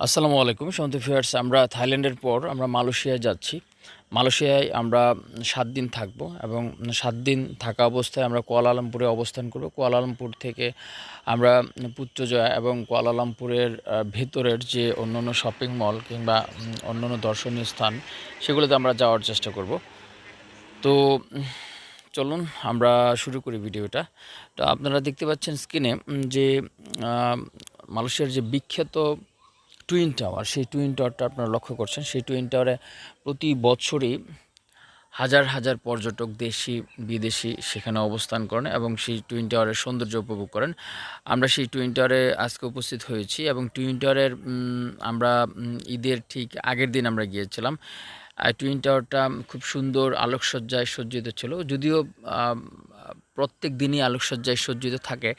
আসসালামু আলাইকুম সমন্ত ফিয়ার্স আমরা থাইল্যান্ডের পর আমরা মালয়েশিয়ায় যাচ্ছি। মালয়েশিয়ায় আমরা সাত দিন থাকব এবং সাত দিন থাকা অবস্থায় আমরা কুয়ালালামপুরে অবস্থান করব। কুয়ালালামপুর থেকে আমরা পুত্রজয়া এবং কুয়ালালামপুরের ভেতরের যে অন্যান্য শপিং মল কিংবা উম, অন্যান্য দর্শনীয় স্থান সেগুলোতে আমরা যাওয়ার চেষ্টা করব। তো চলুন আমরা শুরু করি ভিডিওটা। তো আপনারা দেখতে পাচ্ছেন স্ক্রিনে যে মালয়েশিয়ার যে বিখ্যাত টুইন টাওয়ার সেই টুইন টাওয়ারটা আপনারা লক্ষ্য করছেন, সেই টুইন টাওয়ারে প্রতি বছরই হাজার হাজার পর্যটক দেশি, বিদেশি সেখানে অবস্থান করেন এবং সেই টুইন টাওয়ারের সৌন্দর্য উপভোগ করেন। আমরা সেই টুইন টাওয়ারে আজকে উপস্থিত হয়েছি এবং টুইন টাওয়ারের আমরা ঈদের ঠিক আগের দিন আমরা গিয়েছিলাম। টুইন টাওয়ারটা খুব সুন্দর আলোকসজ্জায় সজ্জিত ছিল। যদিও প্রত্যেক দিনই আলোকসজ্জায় সজ্জিত থাকে।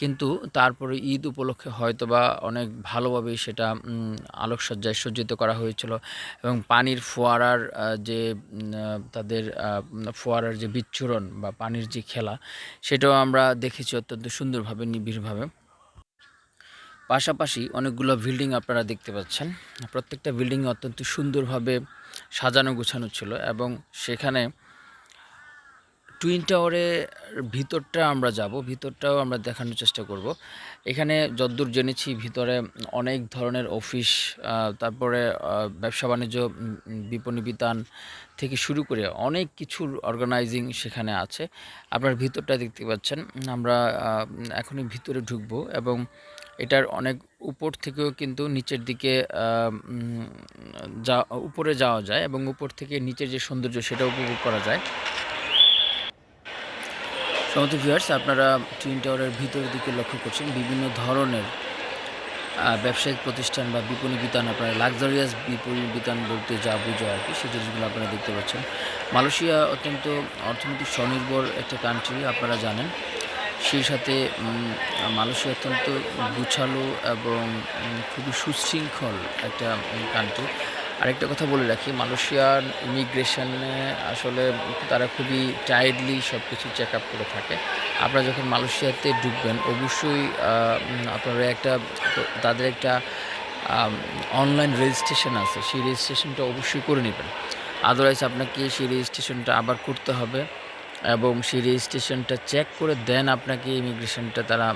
কিন্তু তারপরে ঈদ উপলক্ষে হয়তো বা অনেক ভালোভাবেই সেটা আলোকসজ্জায় সজ্জিত করা হয়েছিল। এবং পানির ফোয়ারার যে তাদের ফোয়ারার যে বিচ্ছুরণ বা পানির যে খেলা, সেটাও আমরা দেখেছি অত্যন্ত সুন্দরভাবে, নিবিড়ভাবে। পাশাপাশি অনেকগুলো বিল্ডিং আপনারা দেখতে পাচ্ছেন। প্রত্যেকটা বিল্ডিং অত্যন্ত সুন্দরভাবে সাজানো গোছানো ছিল এবং সেখানে টুইন টাওয়ারের ভিতরটা আমরা যাব, ভিতরটাও আমরা দেখানোর চেষ্টা করব। এখানে যদ্দূর জেনেছি, ভিতরে অনেক ধরনের অফিস তারপরে ব্যবসা বাণিজ্য বিপণী বিতান থেকে শুরু করে অনেক কিছুর অর্গানাইজিং সেখানে আছে। আপনার ভিতরটা দেখতে পাচ্ছেন, আমরা এখনই ভিতরে ঢুকবো এবং এটার অনেক উপর থেকেও কিন্তু নিচের দিকে যা, উপরে যাওয়া যায় এবং উপর থেকে নিচের যে সৌন্দর্য সেটা উপভোগ করা যায়। সমস্ত ভিউয়ার্স আপনারা টুইন টাওয়ারের ভিতরের দিকে লক্ষ্য করছেন, বিভিন্ন ধরনের ব্যবসায়িক প্রতিষ্ঠান বা বিপণী বিতান আপনারা লাক্সারিয়াস বিপণী বিতান বলতে যা বোঝো আর কি, সেই জিনিসগুলো আপনারা দেখতে পাচ্ছেন। মালয়েশিয়া অত্যন্ত অর্থনৈতিক স্বনির্ভর একটা কান্ট্রি আপনারা জানেন। সেই সাথে মালয়েশিয়া অত্যন্ত গুছালো এবং খুবই সুশৃঙ্খল একটা কান্ট্রি আরেকটা কথা বলে রাখি মালয়েশিয়ার ইমিগ্রেশনে আসলে তারা খুবই টাইটলি সব কিছু চেক আপ করে থাকে। আপনারা যখন মালয়েশিয়াতে ঢুকবেন, অবশ্যই আপনারা একটা, তাদের একটা অনলাইন রেজিস্ট্রেশন আছে। সেই রেজিস্ট্রেশনটা অবশ্যই করে নেবেন। আদারওয়াইজ আপনাকে সেই রেজিস্ট্রেশনটা আবার করতে হবে এবং সেই রেজিস্ট্রেশনটা চেক করে দেন আপনাকে ইমিগ্রেশনটা তারা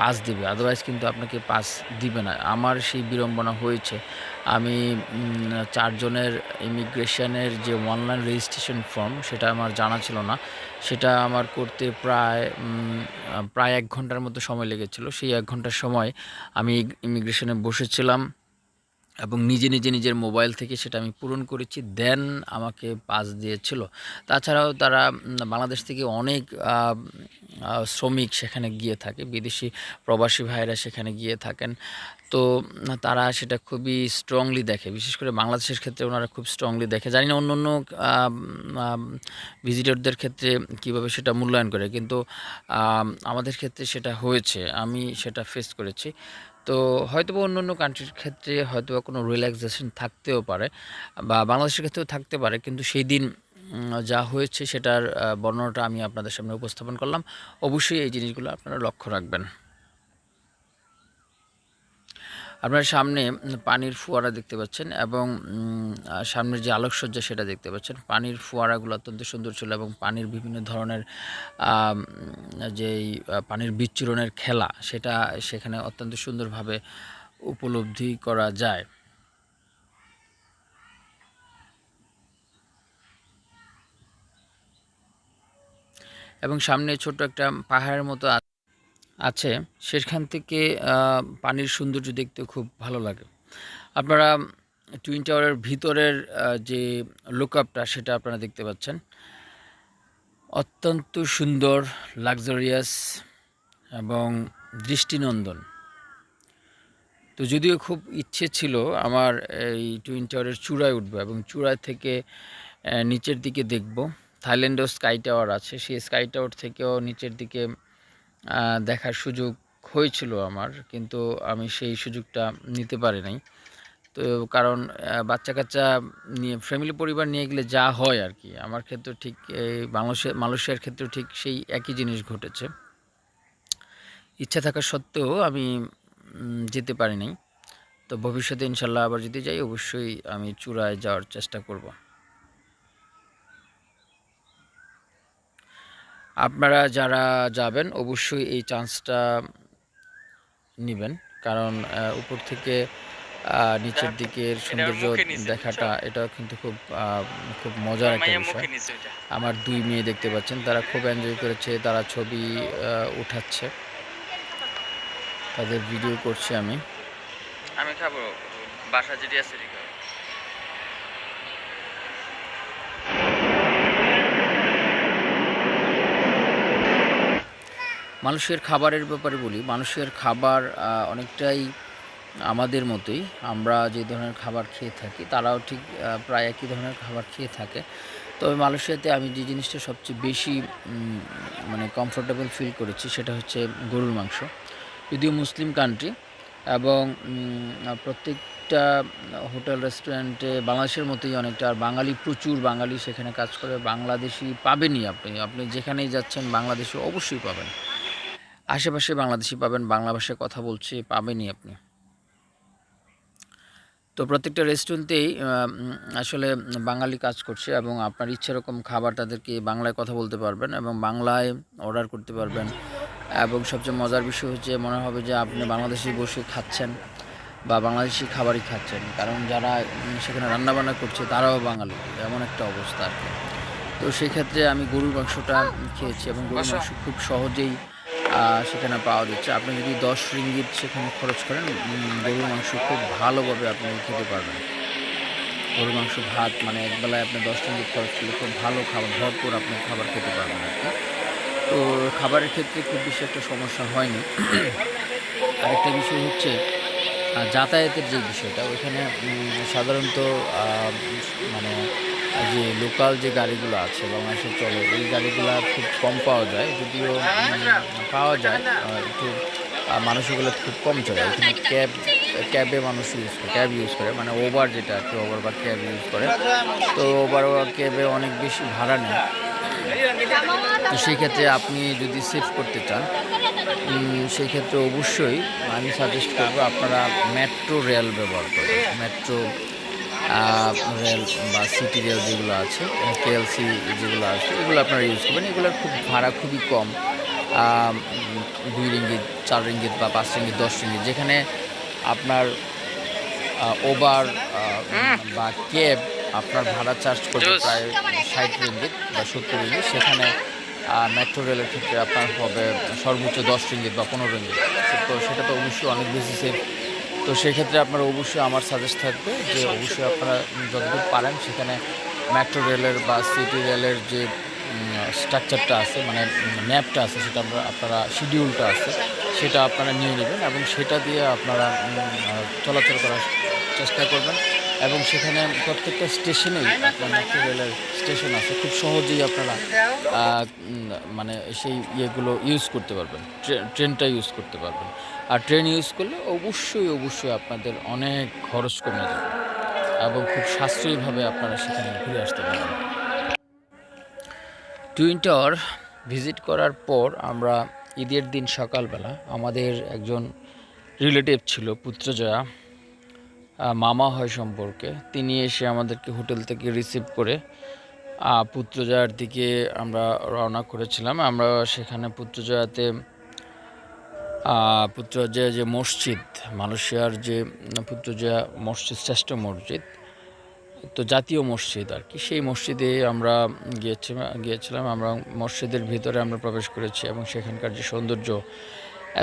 পাস দিবে। আদারওয়াইজ কিন্তু আপনাকে পাস দিবে না। আমার সেই বিড়ম্বনা হয়েছে। আমি চারজনের ইমিগ্রেশনের যে অনলাইন রেজিস্ট্রেশন ফর্ম সেটা আমার জানা ছিল না। সেটা আমার করতে প্রায় প্রায় এক ঘণ্টার মতো সময় লেগেছিল। সেই এক ঘণ্টার সময় আমি ইমিগ্রেশনে বসেছিলাম এবং নিজে নিজে, নিজের মোবাইল থেকে সেটা আমি পূরণ করেছি। দেন আমাকে পাস দিয়েছিল। তাছাড়াও তারা বাংলাদেশ থেকে অনেক শ্রমিক সেখানে গিয়ে থাকে। বিদেশি প্রবাসী ভাইরা সেখানে গিয়ে থাকেন। তো তারা সেটা খুবই স্ট্রংলি দেখে। বিশেষ করে বাংলাদেশের ক্ষেত্রে ওনারা খুব স্ট্রংলি দেখে। জানি না অন্য অন্য ভিজিটরদের ক্ষেত্রে কীভাবে সেটা মূল্যায়ন করে, কিন্তু আমাদের ক্ষেত্রে সেটা হয়েছে। আমি সেটা ফেস করেছি। তো, হয়তোবা অন্য অন্য কান্ট্রির ক্ষেত্রে হয়তোবা কোনো রিল্যাক্সেশন থাকতেও পারে, বা বাংলাদেশের ক্ষেত্রেও থাকতে পারে, কিন্তু সেই দিন যা হয়েছে সেটার বর্ণনাটা আমি আপনাদের সামনে উপস্থাপন করলাম। অবশ্যই এই জিনিসগুলো আপনারা লক্ষ্য রাখবেন। আপনার সামনে পানির ফোয়ারা দেখতে পাচ্ছেন এবং সামনের যে আলোকসজ্জা সেটা দেখতে পাচ্ছেন। পানির ফোয়ারাগুলো অত্যন্ত সুন্দর ছিল এবং পানির বিভিন্ন ধরনের যেই পানির বিচ্ছুরণের খেলা সেটা সেখানে অত্যন্ত সুন্দরভাবে উপলব্ধি করা যায়। এবং সামনে ছোট একটা পাহাড়ের মতো আছে, সেখান থেকে পানির সৌন্দর্য দেখতে খুব ভালো লাগে। আপনারা টুইন টাওয়ারের ভিতরের যে লোকআপটা সেটা আপনারা দেখতে পাচ্ছেন। অত্যন্ত সুন্দর লাক্সারিয়াস এবং দৃষ্টিনন্দন। তো যদিও খুব ইচ্ছে ছিল আমার এই টুইন টাওয়ারের চূড়ায় উঠবো এবং চূড়ায় থেকে নিচের দিকে দেখব। থাইল্যান্ডও স্কাই টাওয়ার আছে, সেই স্কাই টাওয়ার থেকেও নিচের দিকে দেখার সুযোগ হয়েছিল আমার, কিন্তু আমি সেই সুযোগটা নিতে পারি নাই। তো কারণ বাচ্চা কাচ্চা নিয়ে ফ্যামিলি পরিবার নিয়ে গেলে যা হয় আর কি, আমার ক্ষেত্রে ঠিক এই বাংলাদেশে মালয়েশিয়ার ক্ষেত্রে ঠিক সেই একই জিনিস ঘটেছে। ইচ্ছা থাকা সত্ত্বেও আমি যেতে পারি নাই। তো ভবিষ্যতে ইনশাল্লাহ আবার যদি যাই, অবশ্যই আমি চূড়ায় যাওয়ার চেষ্টা করব। আপনারা যারা যাবেন অবশ্যই এই চান্সটা নেবেন। কারণ উপর থেকে নিচের দিকের সৌন্দর্য দেখাটা এটা কিন্তু খুব খুব মজার একটা বিষয়। আমার দুই মেয়ে দেখতে পাচ্ছেন তারা খুব এনজয় করেছে তারা ছবি উঠাচ্ছে। তাদের ভিডিও করছি আমি। আমি খাব বাসা যেটি আছে মানুষের খাবারের ব্যাপারে বলি, মানুষের খাবার অনেকটাই আমাদের মতোই। আমরা যে ধরনের খাবার খেয়ে থাকি, তারাও ঠিক প্রায় একই ধরনের খাবার খেয়ে থাকে। তবে মালয়েশিয়াতে আমি যে জিনিসটা সবচেয়ে বেশি মানে কমফোর্টেবল ফিল করেছি, সেটা হচ্ছে গরুর মাংস। যদিও মুসলিম কান্ট্রি এবং প্রত্যেকটা হোটেল রেস্টুরেন্টে বাংলাদেশের মতোই অনেকটা, আর বাঙালি প্রচুর বাঙালি সেখানে কাজ করে। বাংলাদেশি পাবেনই আপনি। আপনি যেখানেই যাচ্ছেন, বাংলাদেশি অবশ্যই পাবেন। আশেপাশে বাংলাদেশি পাবেন বাংলা ভাষায় কথা বলছে পাবেনই আপনি। তো প্রত্যেকটা রেস্টুরেন্টেই আসলে বাঙালি কাজ করছে এবং আপনার ইচ্ছে রকম খাবার তাদেরকে বাংলায় কথা বলতে পারবেন এবং বাংলায় অর্ডার করতে পারবেন। এবং সবচেয়ে মজার বিষয় হচ্ছে মনে হবে যে আপনি বাংলাদেশি বসে খাচ্ছেন বা বাংলাদেশি খাবারই খাচ্ছেন। কারণ যারা সেখানে রান্নাবান্না করছে তারাও বাঙালি। এমন একটা অবস্থা আর কি। তো সেই ক্ষেত্রে আমি গরুর মাংসটা খেয়েছি এবং গরুর মাংস খুব সহজেই সেখানে পাওয়া যাচ্ছে। আপনি যদি দশ রিঙ্গিত সেখানে খরচ করেন গরুর মাংস খুব ভালোভাবে আপনি খেতে পারবেন। গরুর মাংস, ভাত মানে একবেলায় আপনি দশ রিঙ্গিত খরচ করলে খুব ভালো খাবার, ভরপুর আপনি খাবার খেতে পারবেন আর কি। তো খাবারের ক্ষেত্রে খুব বেশি একটা সমস্যা হয়নি। আরেকটা বিষয় হচ্ছে যাতায়াতের যে বিষয়টা, ওইখানে সাধারণত মানে যে লোকাল যে গাড়িগুলো আছে বাংলাদেশে চলে এই গাড়িগুলো খুব কম পাওয়া যায় যদিও পাওয়া যায় একটু আহ, মানুষ এগুলো খুব কম চলে এখানে ক্যাব ক্যাবে মানুষ ইউজ করে ক্যাব ইউজ করে মানে ওভার যেটা কি ওভার বা ক্যাব ইউজ করে। তো ওভার ক্যাবে অনেক বেশি ভাড়া নেয়। তো সেই ক্ষেত্রে আপনি যদি সেভ করতে চান সেই ক্ষেত্রে অবশ্যই আমি সাজেস্ট করব আপনারা মেট্রো রেল ব্যবহার করবেন। মেট্রো রেল বা সিটি রেল যেগুলো আছে কেএলসি যেগুলো আছে এগুলো আপনারা ইউজ করবেন। এগুলোর খুব ভাড়া খুবই কম। দুই রিঙ্গিত চার রিঙ্গিত বা পাঁচ রিঙ্গিত দশ রিঙ্গিত যেখানে আপনার ওভার বা ক্যাব আপনার ভাড়া চার্জ করবে প্রায় ষাট রিঙ্গিত বা সত্তর রিঙ্গিত সেখানে মেট্রো রেলের ক্ষেত্রে আপনার হবে সর্বোচ্চ দশ রিঙ্গিত বা পনেরো রিঙ্গিত তো সেটা তো অবশ্যই অনেক বেশি সেফ তো সেক্ষেত্রে আপনারা অবশ্যই আমার সাজেস্ট থাকবে যে অবশ্যই আপনারা যতদূর পারেন সেখানে মেট্রো রেলের বা সিটি রেলের যে স্ট্রাকচারটা আছে মানে ম্যাপটা আছে, সেটা আমরা, আপনারা শিডিউলটা আছে, সেটা আপনারা নিয়ে নেবেন এবং সেটা দিয়ে আপনারা চলাচল করার চেষ্টা করবেন এবং সেখানে প্রত্যেকটা স্টেশনেই আপনার মেট্রো রেলের স্টেশন আছে, খুব সহজেই আপনারা মানে সেই ইয়েগুলো ইউজ করতে পারবেন, ট্রে- ট্রেনটা ইউজ করতে পারবেন। আর ট্রেন ইউজ করলে অবশ্যই অবশ্যই আপনাদের অনেক খরচ কমে যাবে এবং খুব সাশ্রয়ীভাবে আপনারা সেখানে ঘুরে আসতে পারবেন। টুইন টাওয়ার ভিজিট করার পর আমরা ঈদের দিন সকালবেলা আমাদের একজন রিলেটিভ ছিল পুত্রজয়া মামা হয় সম্পর্কে। তিনি এসে আমাদেরকে হোটেল থেকে রিসিভ করে পুত্রজয়ার দিকে আমরা রওনা করেছিলাম। আমরা সেখানে পুত্রজয়াতে পুত্রজয়া যে মসজিদ, মালয়েশিয়ার যে পুত্রজয়া মসজিদ, শ্রেষ্ঠ মসজিদ, তো জাতীয় মসজিদ আর কি। সেই মসজিদে আমরা গিয়েছিলাম গিয়েছিলাম, আমরা মসজিদের ভিতরে আমরা প্রবেশ করেছি এবং সেখানকার যে সৌন্দর্য,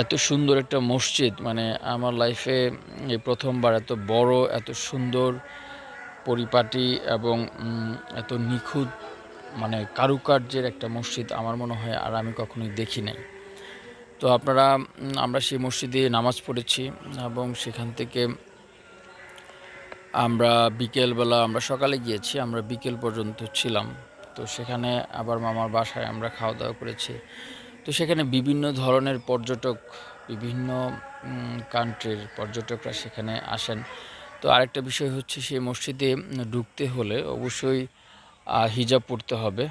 এত সুন্দর একটা মসজিদ মানে আমার লাইফে এই প্রথমবার এত বড়, এত সুন্দর পরিপাটি এবং এত নিখুঁত মানে কারুকার্যের একটা মসজিদ আমার মনে হয় আর আমি কখনোই দেখি নাই। তো আপনারা আমরা সেই মসজিদে নামাজ পড়েছি এবং সেখান থেকে আমরা বিকেলবেলা, আমরা সকালে গিয়েছি, আমরা বিকেল পর্যন্ত ছিলাম। তো সেখানে আবার মামার বাসায় আমরা খাওয়া দাওয়া করেছি। তো সেখানে বিভিন্ন ধরনের পর্যটক, বিভিন্ন কান্ট্রির পর্যটকরা সেখানে আসেন। তো আরেকটা বিষয় হচ্ছে সেই মসজিদে ঢুকতে হলে অবশ্যই হিজাব পড়তে হবে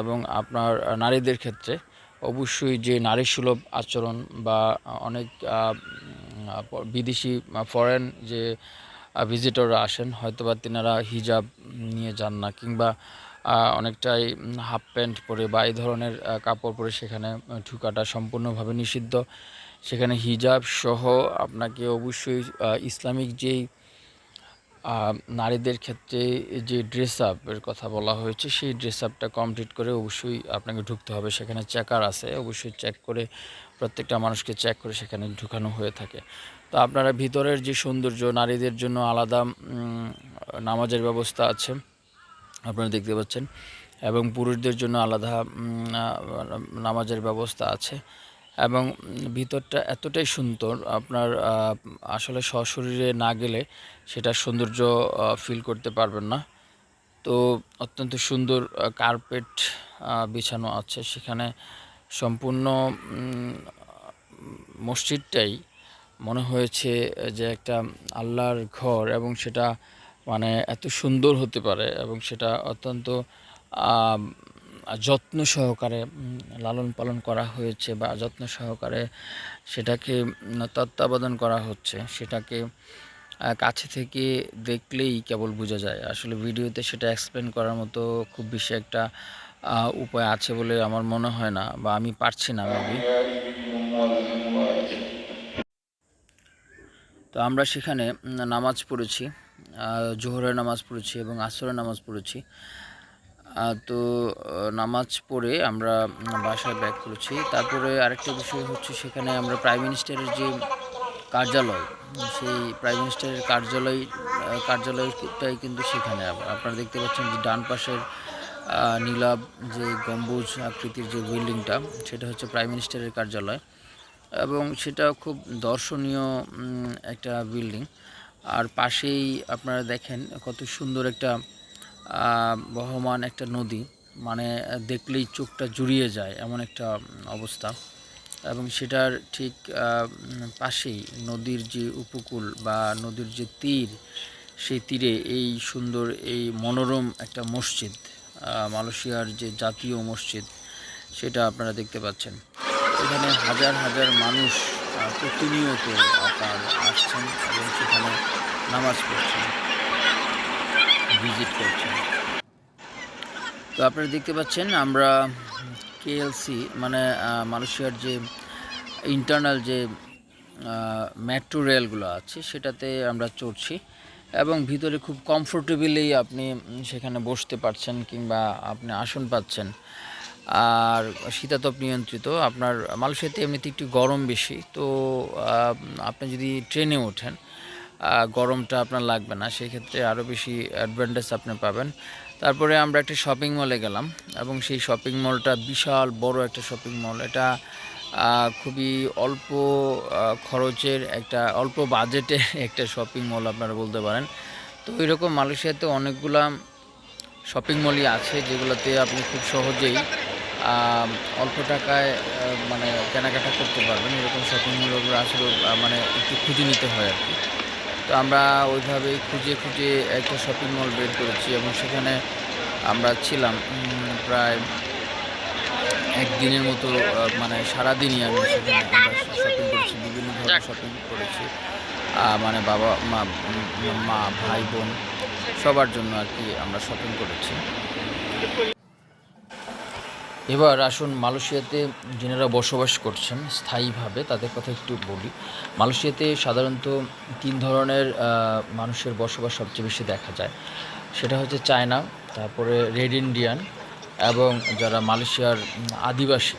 এবং আপনার নারীদের ক্ষেত্রে। অবশ্যই যে নারী সুলভ আচরণ বা অনেক বিদেশি ফরেন যে ভিজিটররা আসেন, হয়তোবা তিনারা হিজাব নিয়ে যান না কিংবা অনেকটাই হাফ প্যান্ট পরে বা এই ধরনের কাপড় পরে সেখানে ঢুকাটা সম্পূর্ণভাবে নিষিদ্ধ। সেখানে হিজাব সহ আপনাকে অবশ্যই ইসলামিক যেই নারীদের ক্ষেত্রে যে ড্রেস আপের কথা বলা হয়েছে, সেই ড্রেস আপটা কমপ্লিট করে অবশ্যই আপনাকে ঢুকতে হবে। সেখানে চেকার আছে, অবশ্যই চেক করে প্রত্যেকটা মানুষকে চেক করে সেখানে ঢুকানো হয়ে থাকে। তো আপনারা ভিতরের যে সৌন্দর্য, নারীদের জন্য আলাদা নামাজের ব্যবস্থা আছে, আপনারা দেখতে পাচ্ছেন। এবং পুরুষদের জন্য আলাদা নামাজের ব্যবস্থা আছে। এবং ভিতরটা এতটাই সুন্দর, আপনার আসলে সশরীরে না গেলে সেটা সৌন্দর্য ফিল করতে পারবেন না। তো অত্যন্ত সুন্দর কার্পেট বিছানো আছে। সেখানে সম্পূর্ণ মসজিদটাই মনে হয়েছে যে একটা আল্লাহর ঘর এবং সেটা মানে এত সুন্দর হতে পারে এবং সেটা অত্যন্ত যত্ন সহকারে লালন পালন করা হয়েছে বা যত্ন সহকারে সেটাকে তত্ত্বাবধান করা হচ্ছে, সেটাকে কাছে থেকে দেখলেই কেবল বোঝা যায়। আসলে ভিডিওতে সেটা এক্সপ্লেন করার মতো খুব বেশি একটা উপায় আছে বলে আমার মনে হয় না বা আমি পারছি না মেবি। তো আমরা সেখানে নামাজ পড়েছি জোহরের নামাজ পড়েছি এবং আসরের নামাজ পড়েছি। তো নামাজ পড়ে আমরা বাসায় ব্যাক করেছি। তারপরে আরেকটা বিষয় হচ্ছে সেখানে আমরা প্রাইম মিনিস্টারের যে কার্যালয়, সেই প্রাইম মিনিস্টারের কার্যালয় কার্যালয়টাই কিন্তু সেখানে আপ- আপনারা দেখতে পাচ্ছেন যে ডান পাশের নীলাভ যে গম্বুজ আকৃতির যে বিল্ডিংটা, সেটা হচ্ছে প্রাইম মিনিস্টারের কার্যালয়। এবং সেটা খুব দর্শনীয় একটা বিল্ডিং। আর পাশেই আপনারা দেখেন কত সুন্দর একটা বহমান একটা নদী মানে দেখলেই চোখটা জুড়িয়ে যায় এমন একটা অবস্থা। এবং সেটার ঠিক পাশেই নদীর যে উপকূল বা নদীর যে তীর, সেই তীরে এই সুন্দর, এই মনোরম একটা মসজিদ মালয়েশিয়ার যে জাতীয় মসজিদ, সেটা আপনারা দেখতে পাচ্ছেন। এখানে হাজার হাজার মানুষ প্রতিনিয়ত আপনার আসছেন এবং সেখানে নামাজ পড়ছেন। ভিজিট করছেন। তো আপনারা দেখতে পাচ্ছেন, আমরা কেএলসি মানে মালয়েশিয়ার যে ইন্টারনাল যে মেট্রো রেলগুলো আছে, সেটাতে আমরা চড়ছি। এবং ভিতরে খুব কমফোর্টেবলি আপনি সেখানে বসতে পারছেন কিংবা আপনি আসন পাচ্ছেন। আর শীতাতপ নিয়ন্ত্রিত, আপনার মালয়েশিয়াতে এমনিতে একটু গরম বেশি। তো আপনি যদি ট্রেনে ওঠেন গরমটা আপনার লাগবে না, সেক্ষেত্রে আরও বেশি অ্যাডভান্টেজ আপনি পাবেন। তারপরে আমরা একটা শপিং মলে গেলাম, এবং সেই শপিং মলটা বিশাল বড় একটা শপিং মল এটা খুবই অল্প খরচের একটা, অল্প বাজেটের একটা শপিং মল আপনারা বলতে পারেন। তো এরকম মালয়েশিয়াতে অনেকগুলা শপিং মলই আছে, যেগুলোতে আপনি খুব সহজেই অল্প টাকায় মানে কেনাকাটা করতে পারবেন। এরকম শপিং মলগুলো আসলে মানে একটু খুঁজে নিতে হয় আর কি। তো আমরা ওইভাবেই খুঁজে খুঁজে একটা শপিং মল বের করেছি এবং সেখানে আমরা ছিলাম প্রায় একদিনের মতো মানে সারাদিনই আমি সেখানে আমরা শপিং করেছি, বিভিন্ন ধরনের শপিং করেছি। মানে বাবা, মা মা, ভাই, বোন সবার জন্য আর কি আমরা শপিং করেছি। এবার আসুন মালয়েশিয়াতে যিনারা বসবাস করছেন স্থায়ীভাবে, তাদের কথা একটু বলি। মালয়েশিয়াতে সাধারণত তিন ধরনের মানুষের বসবাস সবচেয়ে বেশি দেখা যায়। সেটা হচ্ছে চায়না, তারপরে রেড ইন্ডিয়ান এবং যারা মালয়েশিয়ার আদিবাসী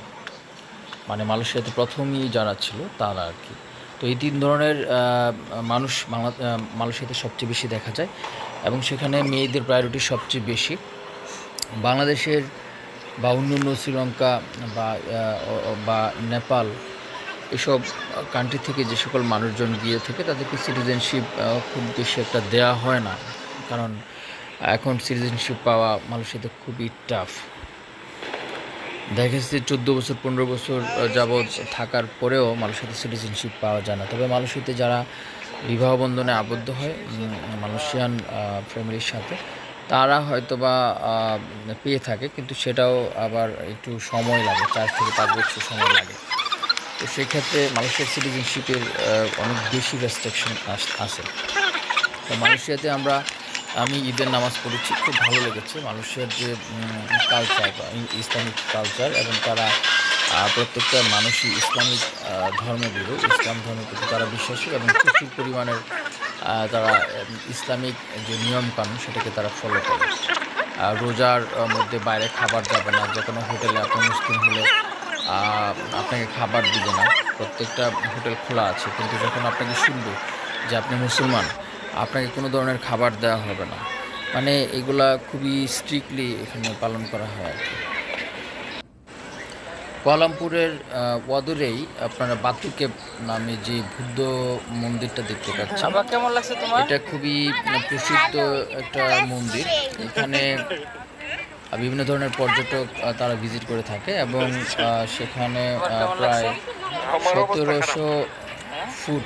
মানে মালয়েশিয়াতে প্রথমই যারা ছিল তারা আর কি। তো এই তিন ধরনের মানুষ মালয়েশিয়াতে সবচেয়ে বেশি দেখা যায় এবং সেখানে মেয়েদের প্রায়োরিটি সবচেয়ে বেশি। বাংলাদেশের বা অন্যান্য শ্রীলঙ্কা বা বা নেপাল এসব কান্ট্রি থেকে যে সকল মানুষজন গিয়ে থাকে, তাদেরকে সিটিজেনশিপ খুব বেশি একটা দেয়া হয় না। কারণ এখন সিটিজেনশিপ পাওয়া মালয়েশিয়াতে খুবই টাফ দেখা যাচ্ছে চোদ্দ বছর, পনেরো বছর যাবৎ থাকার পরেও মালয়েশিয়াতে সিটিজেনশিপ পাওয়া যায় না। তবে মালয়েশিয়াতে যারা বিবাহ বন্ধনে আবদ্ধ হয় মালয়েশিয়ান ফ্যামিলির সাথে তারা হয়তো বা পেয়ে থাকে, কিন্তু সেটাও আবার একটু সময় লাগে, চার থেকে পাঁচ বছর সময় লাগে। তো সেক্ষেত্রে মালয়েশিয়ার সিটিজেনশিপের অনেক বেশি রেস্ট্রিকশন আছে। তো মালয়েশিয়াতে আমরা, আমি ঈদের নামাজ পড়েছি, খুব ভালো লেগেছে। মালয়েশিয়ার যে কালচার ইসলামিক কালচার এবং তারা প্রত্যেকটা মানুষই ইসলামিক ধর্মগুলো ইসলাম ধর্মের প্রতি তারা বিশ্বাসী এবং প্রচুর পরিমাণের তারা ইসলামিক যে নিয়মকানুন সেটাকে তারা ফলো করে। রোজার মধ্যে বাইরে খাবার যাবে না, যে কোনো হোটেলে আপনি মুসলিম হলে আপনাকে খাবার দিবে না। প্রত্যেকটা হোটেল খোলা আছে, কিন্তু যখন আপনাকে শুনবে যে আপনি মুসলমান, আপনাকে কোনো ধরনের খাবার দেওয়া হবে না। মানে এগুলা খুবই স্ট্রিক্টলি এখানে পালন করা হয় আর কি। কোয়ালামপুরের ওয়াদুরেই আপনারা বাতুকেব নামে যে বুদ্ধ মন্দিরটা দেখতে পাচ্ছেন। কেমন লাগছে তোমার? এটা খুবই প্রসিদ্ধ একটা মন্দির। এখানে বিভিন্ন ধরনের পর্যটক তারা ভিজিট করে থাকে এবং সেখানে প্রায় সতেরোশো ফুট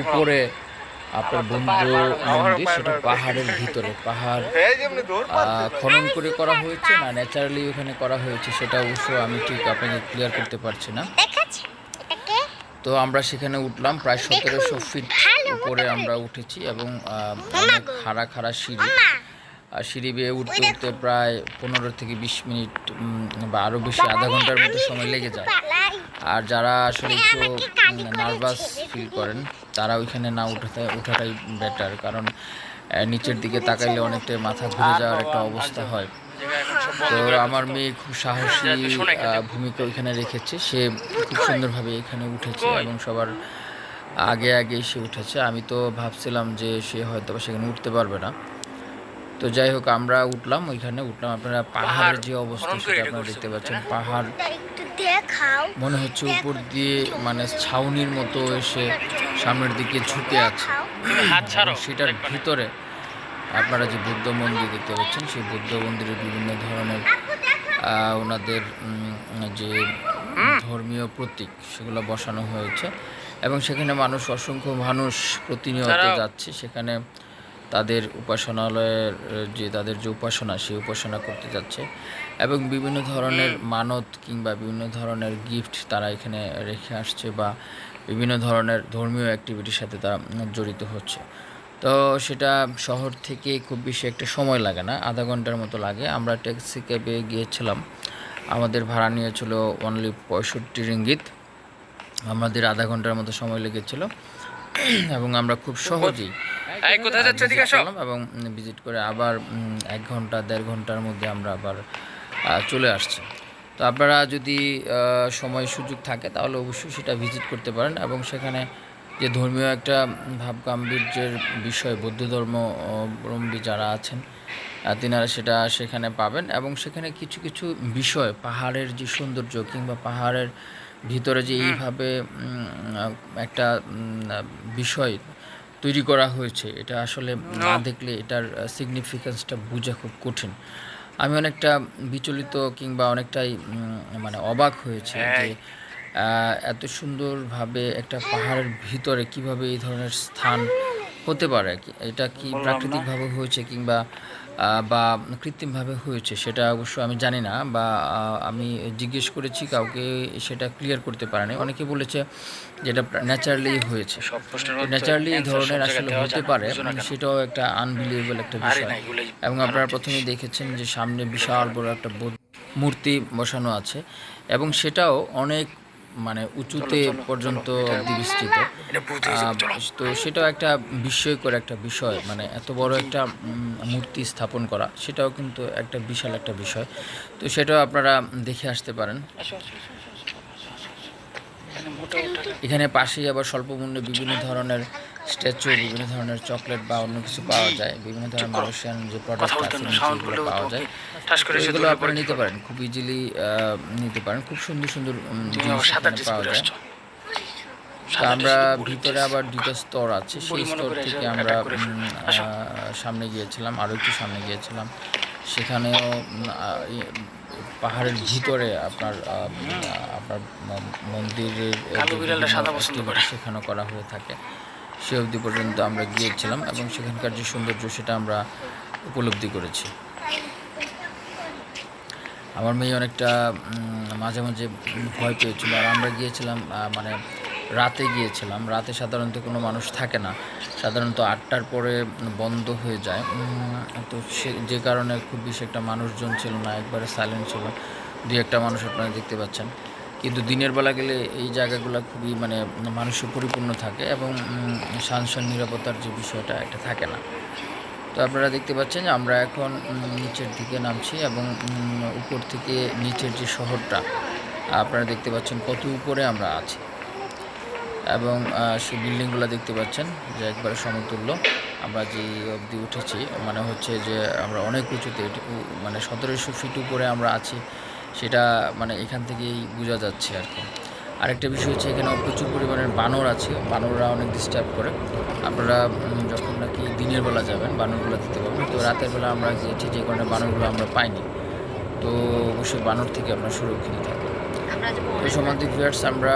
উপরে আপনার বন্ধু মন্দির সেটা পাহাড়ের ভিতরে পাহাড় আহ, খনন করে করা হয়েছে না ন্যাচারালি ওখানে করা হয়েছে সেটা অবশ্য আমি ঠিক আপনাকে ক্লিয়ার করতে পারছি না। তো আমরা সেখানে উঠলাম প্রায় সতেরোশো ফিট উপরে আমরা উঠেছি এবং আহ, অনেক খাড়া খাড়া সিঁড়ি। সিঁড়ি বেয়ে উঠতে উঠতে প্রায় পনেরো থেকে বিশ মিনিট বা আরও বেশি আধা ঘণ্টার মতো সময় লেগে যায়। আর যারা আসলে একটু নার্ভাস ফিল করেন তারা ওইখানে না উঠাতে ওঠাটাই বেটার কারণ নিচের দিকে তাকাইলে অনেকটাই মাথা ঘুরে যাওয়ার একটা অবস্থা হয়। তো আমার মেয়ে খুব সাহসী ভূমিকা ওইখানে রেখেছে। সে খুব সুন্দরভাবে এখানে উঠেছে এবং সবার আগে আগে সে উঠেছে। আমি তো ভাবছিলাম যে সে হয়তো বা সেখানে উঠতে পারবে না। তো যাই হোক আমরা উঠলাম ওইখানে উঠলাম। আপনারা পাহাড়ের যে অবস্থা সেটা আপনারা দেখতে পাচ্ছেন। পাহাড় মনে হচ্ছে উপর দিয়ে মানে ছাউনির মতো এসে সামনের দিকে ঝুঁকে আছে। সেটার ভিতরে আপনারা যে বুদ্ধ মন্দির দেখতে পাচ্ছেন সেই বুদ্ধ মন্দিরে বিভিন্ন ধরনের আহ, ওনাদের উম, যে ধর্মীয় প্রতীক সেগুলো বসানো হয়েছে। এবং সেখানে মানুষ অসংখ্য মানুষ প্রতিনিয়ত যাচ্ছে। সেখানে তাদের উপাসনালয়ের, যে তাদের যে উপাসনা, সেই উপাসনা করতে যাচ্ছে। এবং বিভিন্ন ধরনের মানত কিংবা বিভিন্ন ধরনের গিফট তারা এখানে রেখে আসছে বা বিভিন্ন ধরনের ধর্মীয় অ্যাক্টিভিটির সাথে তারা জড়িত হচ্ছে। তো সেটা শহর থেকে খুব বেশি একটা সময় লাগে না, আধা ঘণ্টার মতো লাগে। আমরা ট্যাক্সি ক্যাবে গিয়েছিলাম। আমাদের ভাড়া নিয়েছিল অনলি পঁয়ষট্টি রিঙ্গিত। আমাদের আধা ঘণ্টার মতো সময় লেগেছিল। এবং আমরা খুব সহজেই এই কোথায় যাচ্ছ এদিকে আসো। এবং ভিজিট করে আবার এক ঘণ্টা দেড় ঘণ্টার মধ্যে আমরা আবার চলে আসছি। তো আপনারা যদি সময় সুযোগ থাকে তাহলে অবশ্যই সেটা ভিজিট করতে পারেন এবং সেখানে যে ধর্মীয় একটা ভাব গাম্ভীর্যের বিষয় বৌদ্ধ ধর্ম অবলম্বী যারা আছেন তিনারা সেটা সেখানে পাবেন এবং সেখানে কিছু কিছু বিষয় পাহাড়ের যে সৌন্দর্য কিংবা পাহাড়ের ভিতরে যে এইভাবে একটা বিষয় তৈরি করা হয়েছে এটা আসলে না দেখলে এটার সিগনিফিকেন্সটা বোঝা খুব কঠিন। আমি অনেকটা বিচলিত কিংবা অনেকটাই মানে অবাক হয়েছে যে আহ, এত সুন্দরভাবে একটা পাহাড়ের ভিতরে কীভাবে এই ধরনের স্থান হতে পারে কি- এটা কি প্রাকৃতিকভাবে হয়েছে কিংবা বা কৃত্রিমভাবে হয়েছে সেটা অবশ্য আমি জানি না বা আমি জিজ্ঞেস করেছি কাউকে সেটা ক্লিয়ার করতে পারেনি। অনেকে বলেছে যেটা ন্যাচারালি হয়েছে। ন্যাচারালি এই ধরনের আসলে হতে পারে সেটাও একটা আনবিলিভেবল একটা বিষয়। এবং আপনারা প্রথমেই দেখেছেন যে সামনে বিশাল বড় একটা মূর্তি বসানো আছে। এবং সেটাও অনেক মানে উঁচুতে পর্যন্ত বিস্তৃত। আহ, তো সেটাও একটা বিস্ময়কর একটা বিষয় মানে এত বড় একটা মূর্তি স্থাপন করা সেটাও কিন্তু একটা বিশাল একটা বিষয়। তো সেটাও আপনারা দেখে আসতে পারেন। এখানে পাশেই আবার স্বল্প মূল্যে বিভিন্ন ধরনের স্ট্যাচু বিভিন্ন ধরনের চকলেট বা অন্য কিছু পাওয়া যায় বিভিন্ন ধরনের মালয়েশিয়ান যে প্রোডাক্ট আছে সেগুলো পাওয়া যায়। ঠাস করে তো সে এগুলো দূরে নিতে পারেন খুব ইজিলি নিতে পারেন খুব সুন্দর সুন্দর জিনিস পাওয়া যায়। আমরা ভিতরে আবার দুটো স্তর আছে সেই স্তর থেকে আমরা সামনে গিয়েছিলাম আরও একটু সামনে গিয়েছিলাম। সেখানেও পাহাড়ের ভিতরে আপনার আপনার মন্দিরের সেখানেও করা হয়ে থাকে। সে অবধি পর্যন্ত আমরা গিয়েছিলাম এবং সেখানকার যে সৌন্দর্য সেটা আমরা উপলব্ধি করেছি। আমার মেয়ে অনেকটা মাঝে মাঝে ভয় পেয়েছিল আর আমরা গিয়েছিলাম মানে রাতে গিয়েছিলাম। রাতে সাধারণত কোনো মানুষ থাকে না। সাধারণত আটটার পরে বন্ধ হয়ে যায়। তো সে, যে কারণে খুব বেশি একটা মানুষজন ছিল না, একবারে সাইলেন্ট ছিল। দুই একটা মানুষ আপনারা দেখতে পাচ্ছেন। কিন্তু দিনের বেলা গেলে এই জায়গাগুলো খুবই মানে মানুষে পরিপূর্ণ থাকে এবং উম, নিরাপত্তার যে বিষয়টা এটা থাকে না। তো আপনারা দেখতে পাচ্ছেন যে আমরা এখন নিচের দিকে নামছি এবং উপর থেকে নিচের যে শহরটা আপনারা দেখতে পাচ্ছেন কত উপরে আমরা আছি। এবং সেই বিল্ডিংগুলো দেখতে পাচ্ছেন যে একবারে সমতুল্য। আমরা যে অবধি উঠেছি মানে হচ্ছে যে আমরা অনেক উঁচুতে মানে সতেরোশো ফিট উপরে আমরা আছি। সেটা মানে এখান থেকেই বোঝা যাচ্ছে আর কি। আরেকটা বিষয় হচ্ছে এখানে প্রচুর পরিমাণের বানর আছে। বানররা অনেক ডিস্টার্ব করে। আপনারা যখন নাকি দিনের বেলা যাবেন বানরগুলো দিতে পারবেন। তো রাতের বেলা আমরা গিয়েছি যে কারণে বানরগুলো আমরা পাইনি তো অবশ্যই বানর থেকে আমরা সুরক্ষিত থাকব। তো সমান্তিক ভিউয়ার্স আমরা